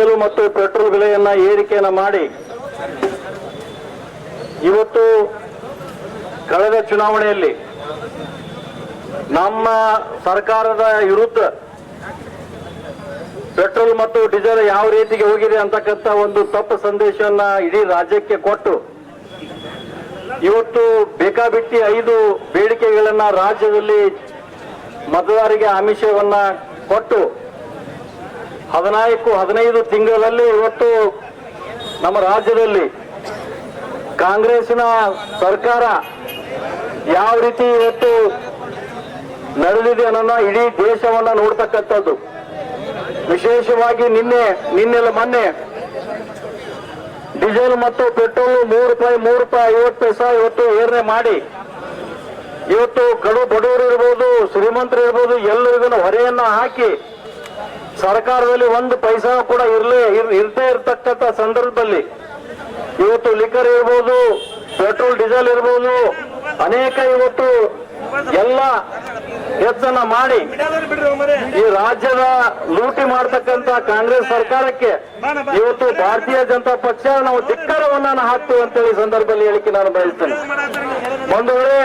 Diesel ಮತ್ತು petrol ಬೆಲೆಯನ್ನ ಏರಿಕೆಯನ್ನ ಮಾಡಿ ಇವತ್ತು ಕಳೆದ ಚುನಾವಣೆಯಲ್ಲಿ ನಮ್ಮ ಸರ್ಕಾರದ ವಿರುದ್ಧ ಪೆಟ್ರೋಲ್ ಮತ್ತು ಡೀಸೆಲ್ ಯಾವ ರೀತಿಗೆ ಹೋಗಿದೆ ಅಂತಕ್ಕಂಥ ಒಂದು ತಪ್ಪು ಸಂದೇಶವನ್ನ ಇಡೀ ರಾಜ್ಯಕ್ಕೆ ಕೊಟ್ಟು ಇವತ್ತು ಬೇಕಾಬಿಟ್ಟಿ ಐದು ಬೇಡಿಕೆಗಳನ್ನ ರಾಜ್ಯದಲ್ಲಿ ಮತದಾರರಿಗೆ ಆಮಿಷವನ್ನ ಕೊಟ್ಟು ಹದಿನಾಲ್ಕು, ಹದಿನೈದು ತಿಂಗಳಲ್ಲಿ ಇವತ್ತು ನಮ್ಮ ರಾಜ್ಯದಲ್ಲಿ ಕಾಂಗ್ರೆಸ್ನ ಸರ್ಕಾರ ಯಾವ ರೀತಿ ಇವತ್ತು ನಡೆದಿದೆ ಅನ್ನೋ ಇಡೀ ದೇಶವನ್ನ ನೋಡ್ತಕ್ಕಂಥದ್ದು. ವಿಶೇಷವಾಗಿ ನಿನ್ನೆ, ನಿನ್ನೆಲ್ಲ ಮೊನ್ನೆ ಡೀಸೆಲ್ ಮತ್ತು ಪೆಟ್ರೋಲ್ ಮೂರು ರೂಪಾಯಿ ಮೂರು ರೂಪಾಯಿ ಐವತ್ತು ಪೈಸಾ ಇವತ್ತು ಏರ್ನೆ ಮಾಡಿ ಇವತ್ತು ಕಡು ಬಡವರು ಇರ್ಬೋದು, ಶ್ರೀಮಂತರು ಇರ್ಬೋದು, ಎಲ್ಲರಿಗೂ ಹೊರೆಯನ್ನು ಹಾಕಿ ಸರ್ಕಾರದಲ್ಲಿ ಒಂದು ಪೈಸಾ ಕೂಡ ಇರ್ಲೇ ಇರ್ತೇ ಇರ್ತಕ್ಕಂಥ ಸಂದರ್ಭದಲ್ಲಿ ಇವತ್ತು ಲಿಕ್ಕರ್ ಇರ್ಬೋದು, ಪೆಟ್ರೋಲ್, ಡೀಸೆಲ್ ಇರ್ಬೋದು, ಅನೇಕ ಇವತ್ತು ಎಲ್ಲ ಹೆಚ್ಚನ್ನ ಮಾಡಿ ಈ ರಾಜ್ಯದ ಲೂಟಿ ಮಾಡ್ತಕ್ಕಂತ ಕಾಂಗ್ರೆಸ್ ಸರ್ಕಾರಕ್ಕೆ ಇವತ್ತು ಭಾರತೀಯ ಜನತಾ ಪಕ್ಷ ನಾವು ಧಿಕ್ಕರವನ್ನ ಹಾಕ್ತೀವಿ ಅಂತೇಳಿ ಸಂದರ್ಭದಲ್ಲಿ ಹೇಳಿಕೆ ನಾನು ಬಯಸ್ತೇನೆ. ಒಂದು ವೇಳೆ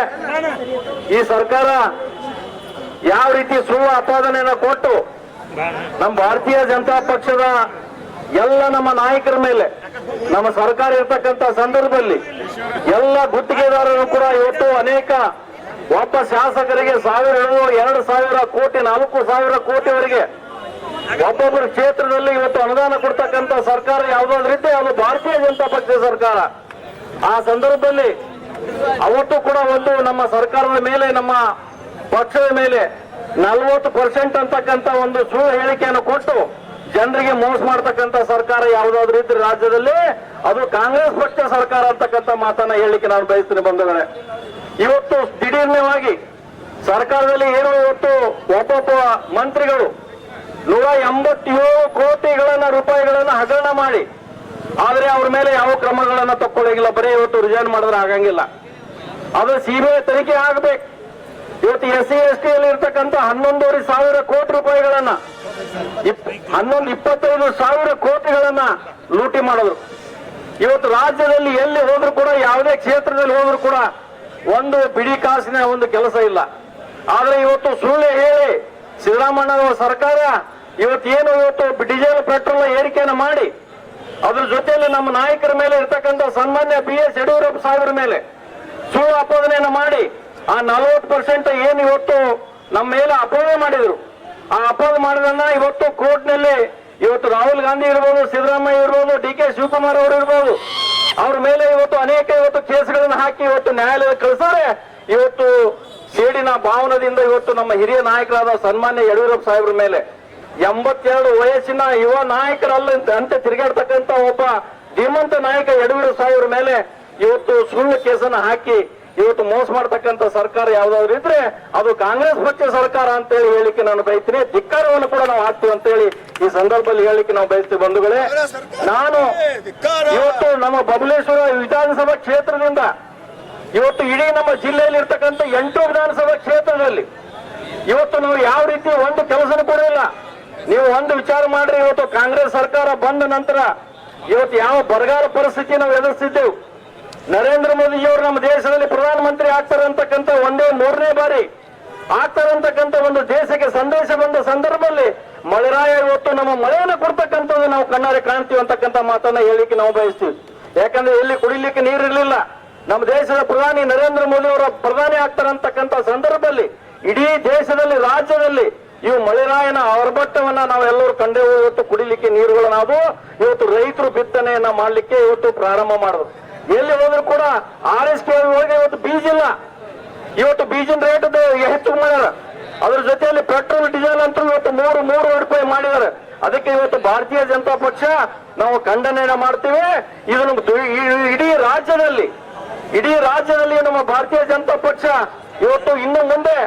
ಈ ಸರ್ಕಾರ ಯಾವ ರೀತಿ ಸುಳ್ಳು ಆಪಾದನೆಯನ್ನ ಕೊಟ್ಟು ನಮ್ಮ ಭಾರತೀಯ ಜನತಾ ಪಕ್ಷದ ಎಲ್ಲ ನಮ್ಮ ನಾಯಕರ ಮೇಲೆ, ನಮ್ಮ ಸರ್ಕಾರ ಇರ್ತಕ್ಕಂಥ ಸಂದರ್ಭದಲ್ಲಿ ಎಲ್ಲ ಗುತ್ತಿಗೆದಾರರು ಕೂಡ ಇವತ್ತು ಅನೇಕ ಒಬ್ಬ ಶಾಸಕರಿಗೆ ಸಾವಿರ ಎರಡು ಸಾವಿರ ಕೋಟಿ, ನಾಲ್ಕು ಸಾವಿರ ಕೋಟಿವರೆಗೆ ಒಬ್ಬೊಬ್ಬರ ಕ್ಷೇತ್ರದಲ್ಲಿ ಇವತ್ತು ಅನುದಾನ ಕೊಡ್ತಕ್ಕಂತ ಸರ್ಕಾರ ಯಾವುದಾದ್ರೂ ಇದ್ದೆ ಅದು ಭಾರತೀಯ ಜನತಾ ಪಕ್ಷದ ಸರ್ಕಾರ. ಆ ಸಂದರ್ಭದಲ್ಲಿ ಅವತ್ತು ಕೂಡ ಒಂದು ನಮ್ಮ ಸರ್ಕಾರದ ಮೇಲೆ, ನಮ್ಮ ಪಕ್ಷದ ಮೇಲೆ ನಲವತ್ತು ಪರ್ಸೆಂಟ್ ಅಂತಕ್ಕಂಥ ಒಂದು ಸುಳ್ಳು ಹೇಳಿಕೆಯನ್ನು ಕೊಟ್ಟು ಜನರಿಗೆ ಮೋಸ ಮಾಡ್ತಕ್ಕಂಥ ಸರ್ಕಾರ ಯಾವುದಾದ್ರೂ ಇದ್ರೆ ರಾಜ್ಯದಲ್ಲಿ ಅದು ಕಾಂಗ್ರೆಸ್ ಪಕ್ಷ ಸರ್ಕಾರ ಅಂತಕ್ಕಂಥ ಮಾತನ್ನ ಹೇಳಲಿಕ್ಕೆ ನಾನು ಬಯಸ್ತೀನಿ ಬಂಧುಗಳೇ. ಇವತ್ತು ದಿಢೀರ್ನವಾಗಿ ಸರ್ಕಾರದಲ್ಲಿ ಏನು ಇವತ್ತು ಒಬ್ಬೊಬ್ಬ ಮಂತ್ರಿಗಳು ನೂರ ಎಂಬತ್ತೇಳು ಕೋಟಿಗಳನ್ನ ರೂಪಾಯಿಗಳನ್ನ ಹಗರಣ ಮಾಡಿ, ಆದ್ರೆ ಅವ್ರ ಮೇಲೆ ಯಾವ ಕ್ರಮಗಳನ್ನ ತಕ್ಕೊಳ್ಳೋಂಗಿಲ್ಲ. ಬರೀ ಇವತ್ತು ರಿಜೈನ್ ಮಾಡಿದ್ರೆ ಆಗಂಗಿಲ್ಲ. ಅದು ಸಿಬಿಐ ತನಿಖೆ ಆಗ್ಬೇಕು. ಇವತ್ತು ಎಸ್ ಸಿ ಎಸ್ ಟಿ ಅಲ್ಲಿ ಇರ್ತಕ್ಕಂಥ ಹನ್ನೊಂದೂವರೆ ಸಾವಿರ ಕೋಟಿ ರೂಪಾಯಿಗಳನ್ನ ಹನ್ನೊಂದು ಇಪ್ಪತ್ತೈದು ಸಾವಿರ ಕೋಟಿಗಳನ್ನ ಲೂಟಿ ಮಾಡಿದ್ರು. ಇವತ್ತು ರಾಜ್ಯದಲ್ಲಿ ಎಲ್ಲಿ ಹೋದ್ರು ಕೂಡ, ಯಾವುದೇ ಕ್ಷೇತ್ರದಲ್ಲಿ ಹೋದ್ರು ಕೂಡ ಒಂದು ಬಿಡಿ ಕಾಸಿನ ಒಂದು ಕೆಲಸ ಇಲ್ಲ. ಆದ್ರೆ ಇವತ್ತು ಸುಳ್ಳು ಹೇಳಿ ಸಿದ್ದರಾಮಣ್ಣನವರ ಸರ್ಕಾರ ಏನು ಇವತ್ತು ಡೀಸೆಲ್ ಪೆಟ್ರೋಲ್ ಏರಿಕೆಯನ್ನು ಮಾಡಿ, ಅದ್ರ ಜೊತೆಯಲ್ಲಿ ನಮ್ಮ ನಾಯಕರ ಮೇಲೆ ಇರ್ತಕ್ಕಂಥ ಸನ್ಮಾನ್ಯ ಬಿ ಎಸ್ ಯಡಿಯೂರಪ್ಪ ಸಾಹೇಬರ ಮೇಲೆ ಸುಳ್ಳು ಆಪಾದನೆಯನ್ನು ಮಾಡಿ ಆ ನಲವತ್ತು ಪರ್ಸೆಂಟ್ ಏನು ಇವತ್ತು ನಮ್ಮ ಮೇಲೆ ಅಪವಾದ ಮಾಡಿದ್ರು? ಆ ಅಪವಾದ ಮಾಡಿದನ್ನ ಇವತ್ತು ಕೋರ್ಟ್ನಲ್ಲಿ ಇವತ್ತು ರಾಹುಲ್ ಗಾಂಧಿ ಇರ್ಬೋದು, ಸಿದ್ದರಾಮಯ್ಯ ಇರ್ಬೋದು, ಡಿ ಕೆ ಶಿವಕುಮಾರ್ ಅವರು ಇರ್ಬೋದು, ಅವ್ರ ಮೇಲೆ ಇವತ್ತು ಅನೇಕ ಇವತ್ತು ಕೇಸ್ಗಳನ್ನು ಹಾಕಿ ಇವತ್ತು ನ್ಯಾಯಾಲಯ ಕಳಿಸಾರೆ. ಇವತ್ತು ಸೇಡಿನ ಭಾವನದಿಂದ ಇವತ್ತು ನಮ್ಮ ಹಿರಿಯ ನಾಯಕರಾದ ಸನ್ಮಾನ್ಯ ಯಡಿಯೂರಪ್ಪ ಸಾಹೇಬ್ರ ಮೇಲೆ ಎಂಬತ್ತೆರಡು ವಯಸ್ಸಿನ ಯುವ ನಾಯಕರಲ್ಲ ಅಂತ ತಿರುಗಾಡ್ತಕ್ಕಂತ ಒಬ್ಬ ಧೀಮಂತ ನಾಯಕ ಯಡಿಯೂರಪ್ಪ ಸಾಹೇಬ್ರ ಮೇಲೆ ಇವತ್ತು ಸುಳ್ಳು ಕೇಸನ್ನ ಹಾಕಿ ಇವತ್ತು ಮೋಸ ಮಾಡತಕ್ಕಂತ ಸರ್ಕಾರ ಯಾವ್ದಾದ್ರು ಇದ್ರೆ ಅದು ಕಾಂಗ್ರೆಸ್ ಪಕ್ಷ ಸರ್ಕಾರ ಅಂತ ಹೇಳಿ ಹೇಳಿಕೆ ನಾನು ಬಯಸ್ತೀನಿ. ಧಿಕ್ಕಾರವನ್ನು ಕೂಡ ನಾವು ಹಾಕ್ತೀವಿ ಅಂತೇಳಿ ಈ ಸಂದರ್ಭದಲ್ಲಿ ಹೇಳಿಕೆ ನಾವು ಬಯಸ್ತೀವಿ ಬಂಧುಗಳೇ. ನಾನು ಇವತ್ತು ನಮ್ಮ ಬಬಲೇಶ್ವರ ವಿಧಾನಸಭಾ ಕ್ಷೇತ್ರದಿಂದ ಇವತ್ತು ಇಡೀ ನಮ್ಮ ಜಿಲ್ಲೆಯಲ್ಲಿ ಇರ್ತಕ್ಕಂಥ ಎಂಟು ವಿಧಾನಸಭಾ ಕ್ಷೇತ್ರದಲ್ಲಿ ಇವತ್ತು ನಾವು ಯಾವ ರೀತಿ ಒಂದು ಕೆಲಸನೂ ಕೂಡ ಇಲ್ಲ. ನೀವು ಒಂದು ವಿಚಾರ ಮಾಡ್ರಿ, ಇವತ್ತು ಕಾಂಗ್ರೆಸ್ ಸರ್ಕಾರ ಬಂದ ನಂತರ ಇವತ್ತು ಯಾವ ಬರಗಾಲ ಪರಿಸ್ಥಿತಿ ನಾವು ಎದುರಿಸಿದ್ದೆವು ನರೇಂದ್ರ ಮೋದಿಜಿಯವರು ನಮ್ಮ ದೇಶದಲ್ಲಿ ಪ್ರಧಾನಮಂತ್ರಿ ಆಗ್ತಾರಂತಕ್ಕಂಥ ಒಂದೇ ಮೂರನೇ ಬಾರಿ ಆಗ್ತಾರಂತಕ್ಕಂಥ ಒಂದು ದೇಶಕ್ಕೆ ಸಂದೇಶ ಬಂದ ಸಂದರ್ಭದಲ್ಲಿ ಮಳೆರಾಯ ಇವತ್ತು ನಮ್ಮ ಮಳೆಯನ್ನು ಕೊಡ್ತಕ್ಕಂಥದ್ದು ನಾವು ಕಣ್ಣಾರೆ ಕಾಣ್ತೀವಿ ಅಂತಕ್ಕಂಥ ಮಾತನ್ನ ಹೇಳಿಕ್ಕೆ ನಾವು ಬಯಸ್ತೀವಿ. ಯಾಕಂದ್ರೆ ಎಲ್ಲಿ ಕುಡಿಲಿಕ್ಕೆ ನೀರಿರಲಿಲ್ಲ ನಮ್ಮ ದೇಶದ ಪ್ರಧಾನಿ ನರೇಂದ್ರ ಮೋದಿ ಅವರ ಪ್ರಧಾನಿ ಆಗ್ತಾರಂತಕ್ಕಂಥ ಸಂದರ್ಭದಲ್ಲಿ ಇಡೀ ದೇಶದಲ್ಲಿ, ರಾಜ್ಯದಲ್ಲಿ ಇವು ಮಳೆರಾಯನ ಆರ್ಭಟವನ್ನ ನಾವೆಲ್ಲರೂ ಕಂಡೆವು ಇವತ್ತು ಕುಡಿಲಿಕ್ಕೆ ನೀರುಗಳು ನಾವು ಇವತ್ತು ರೈತರು ಬಿತ್ತನೆಯನ್ನ ಮಾಡಲಿಕ್ಕೆ ಇವತ್ತು ಪ್ರಾರಂಭ ಮಾಡಿದ್ರು. ಎಲ್ಲಿ ಹೋದ್ರು ಕೂಡ ಆರ್ ಎಸ್ ಕೆ ಒಳಗೆ ಇವತ್ತು ಬೀಜ ಇಲ್ಲ. ಇವತ್ತು ಬೀಜಿನ ರೇಟ್ ಹೆಚ್ಚು ಮಾಡ್ಯಾರ ಅದ್ರ ಜೊತೆಯಲ್ಲಿ ಪೆಟ್ರೋಲ್ ಡೀಸೆಲ್ ಅಂತೂ ಇವತ್ತು ಮೂರು ಮೂರು ರೂಪಾಯಿ ಮಾಡಿದ್ದಾರೆ. ಅದಕ್ಕೆ ಇವತ್ತು ಭಾರತೀಯ ಜನತಾ ಪಕ್ಷ ನಾವು ಖಂಡನೆಯನ್ನ ಮಾಡ್ತೀವಿ. ಇದನ್ನು ಇಡೀ ರಾಜ್ಯದಲ್ಲಿ ಇಡೀ ರಾಜ್ಯದಲ್ಲಿ ನಮ್ಮ ಭಾರತೀಯ ಜನತಾ ಪಕ್ಷ ಇವತ್ತು ಇನ್ನು ಮುಂದೆ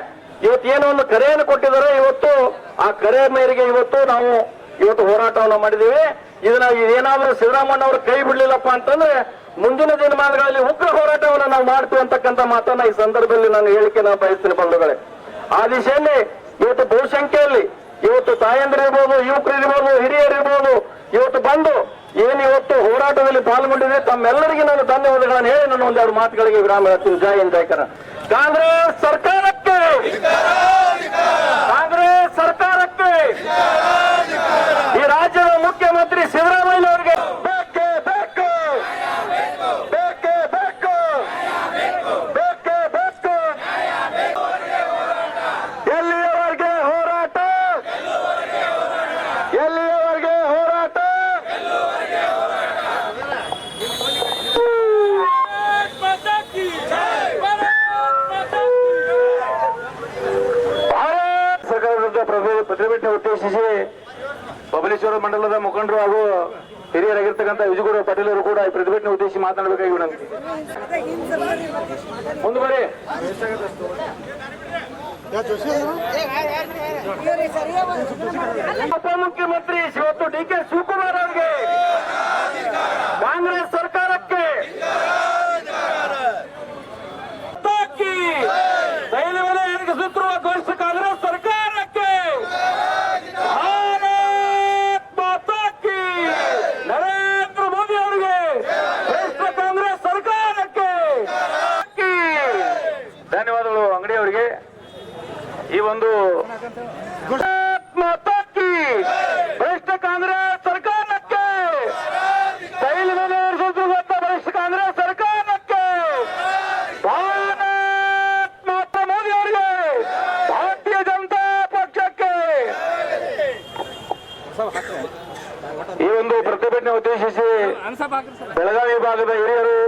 ಇವತ್ತು ಏನೋ ಒಂದು ಕರೆಯನ್ನು ಕೊಟ್ಟಿದ್ದಾರೆ. ಇವತ್ತು ಆ ಕರೆ ಮೇರೆಗೆ ಇವತ್ತು ನಾವು ಇವತ್ತು ಹೋರಾಟವನ್ನು ಮಾಡಿದ್ದೀವಿ. ಇದನ್ನ ಏನಾದ್ರೂ ಸಿದ್ದರಾಮಣ್ಣ ಅವರು ಕೈ ಬಿಡ್ಲಿಲ್ಲಪ್ಪ ಅಂತಂದ್ರೆ ಮುಂದಿನ ದಿನಮಾನಗಳಲ್ಲಿ ಉಗ್ರ ಹೋರಾಟವನ್ನು ನಾವು ಮಾಡ್ತೀವಿ ಅಂತಕ್ಕಂಥ ಮಾತನ್ನ ಈ ಸಂದರ್ಭದಲ್ಲಿ ನಾನು ಹೇಳಿಕೆ ನಾನು ಬಯಸ್ತೀನಿ ಬಂಧುಗಳೇ. ಆ ದಿಶೆಯಲ್ಲಿ ಇವತ್ತು ಬಹುಸಂಖ್ಯೆಯಲ್ಲಿ ಇವತ್ತು ತಾಯಂದ್ರ ಇರ್ಬೋದು, ಯುವಕರು ಇರ್ಬೋದು, ಹಿರಿಯರು ಇರ್ಬೋದು, ಇವತ್ತು ಬಂದು ಏನ್ ಇವತ್ತು ಹೋರಾಟದಲ್ಲಿ ಪಾಲ್ಗೊಂಡಿದೆ, ತಮ್ಮೆಲ್ಲರಿಗೆ ನಾನು ಧನ್ಯವಾದಗಳನ್ನು ಹೇಳಿ ನಾನು ಒಂದೆರಡು ಮಾತುಗಳಿಗೆ ವಿರಾಮ ಹೇಳ್ತೀನಿ. ಜೈ ಹಿಂದ್ ಕಾಂಗ್ರೆಸ್ ಸರ್ಕಾರಕ್ಕೆ! ಮಂಡಲದ ಮುಖಂಡರು ಹಾಗೂ ಹಿರಿಯರಾಗಿರ್ತಕ್ಕಂಥ ವಿಜಯಗೌಡ ಪಟೇಲರು ಕೂಡ ಈ ಪ್ರತಿಭಟನೆ ಉದ್ದೇಶಿಸಿ ಮಾತನಾಡಬೇಕಾಗಿ ನಮ್ಗೆ ಮುಂದೆ ಉಪಮುಖ್ಯಮಂತ್ರಿ ಇವತ್ತು ಡಿ ಕೆ ಶಿವಕುಮಾರ್ ಭ್ರಷ್ಟ ಕಾಂಗ್ರೆಸ್ ಸರ್ಕಾರಕ್ಕೆ ತೈಲ ಕಾಂಗ್ರೆಸ್ ಸರ್ಕಾರಕ್ಕೆ ಭಾರತೀಯ ಜನತಾ ಪಕ್ಷಕ್ಕೆ. ಈ ಒಂದು ಪ್ರತಿಭಟನೆ ಉದ್ದೇಶಿಸಿ ಬೆಳಗಾವಿ ವಿಭಾಗದ ಹಿರಿಯರು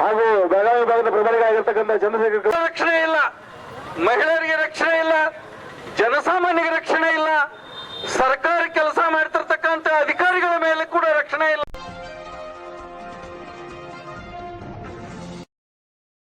ಹಾಗೂ ಬೆಳಗಾವಿ ವಿಭಾಗದ ಪ್ರಭಾರಿಗಳಾಗಿರ್ತಕ್ಕಂಥ ಚಂದ್ರಶೇಖರ್ ರಕ್ಷಣೆ ಇಲ್ಲ. ಮಹಿಳೆಯರಿಗೆ ಜನಸಾಮಾನ್ಯರಿಗೆ ರಕ್ಷಣೆ ಇಲ್ಲ. ಸರ್ಕಾರ ಕೆಲಸ